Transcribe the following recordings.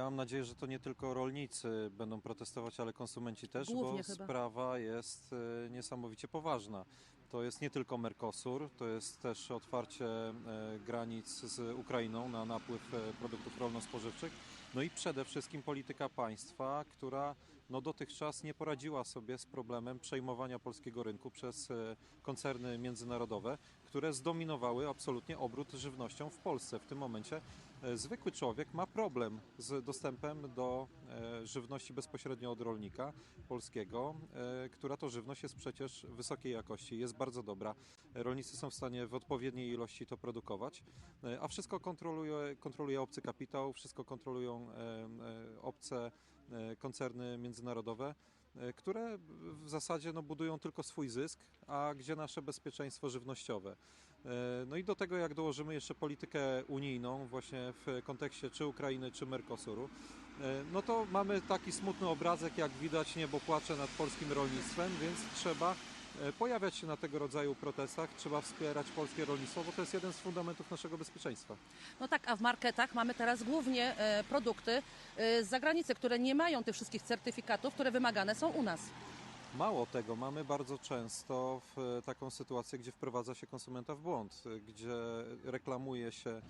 Ja mam nadzieję, że to nie tylko rolnicy będą protestować, ale konsumenci też, Głównie bo chyba. sprawa jest e, niesamowicie poważna. To jest nie tylko Mercosur, to jest też otwarcie e, granic z Ukrainą na napływ e, produktów rolno-spożywczych, no i przede wszystkim polityka państwa, która no, dotychczas nie poradziła sobie z problemem przejmowania polskiego rynku przez e, koncerny międzynarodowe, które zdominowały absolutnie obrót żywnością w Polsce. W tym momencie zwykły człowiek ma problem z dostępem do żywności bezpośrednio od rolnika polskiego, która to żywność jest przecież wysokiej jakości, jest bardzo dobra. Rolnicy są w stanie w odpowiedniej ilości to produkować, e, a wszystko kontroluje, kontroluje obcy kapitał, wszystko kontrolują e, obce e, koncerny międzynarodowe, które w zasadzie no, budują tylko swój zysk, a gdzie nasze bezpieczeństwo żywnościowe. No i do tego jak dołożymy jeszcze politykę unijną właśnie w kontekście czy Ukrainy, czy Mercosuru, no to mamy taki smutny obrazek, jak widać niebo płacze nad polskim rolnictwem, więc trzeba pojawiać się na tego rodzaju protestach, trzeba wspierać polskie rolnictwo, bo to jest jeden z fundamentów naszego bezpieczeństwa. No tak, a w marketach mamy teraz głównie e, produkty e, z zagranicy, które nie mają tych wszystkich certyfikatów, które wymagane są u nas. Mało tego, mamy bardzo często e, taką sytuację, gdzie wprowadza się konsumenta w błąd, e, gdzie reklamuje się e,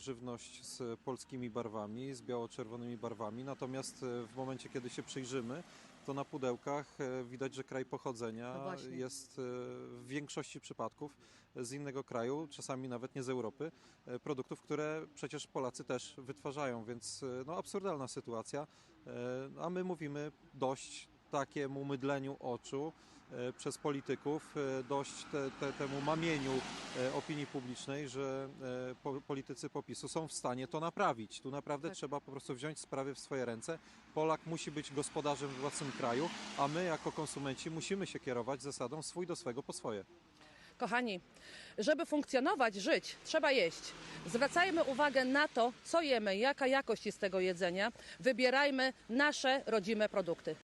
żywność z polskimi barwami, z biało-czerwonymi barwami, natomiast w momencie, kiedy się przyjrzymy, to na pudełkach widać, że kraj pochodzenia No jest w większości przypadków z innego kraju, czasami nawet nie z Europy, produktów, które przecież Polacy też wytwarzają, więc no, absurdalna sytuacja, a my mówimy dość takiemu mydleniu oczu e, przez polityków, e, dość te, te, temu mamieniu e, opinii publicznej, że po, politycy popisu są w stanie to naprawić. Tu naprawdę Tak. trzeba po prostu wziąć sprawy w swoje ręce. Polak musi być gospodarzem w własnym kraju, a my jako konsumenci musimy się kierować zasadą swój do swego po swoje. Kochani, żeby funkcjonować, żyć, trzeba jeść. Zwracajmy uwagę na to, co jemy, jaka jakość jest tego jedzenia. Wybierajmy nasze rodzime produkty.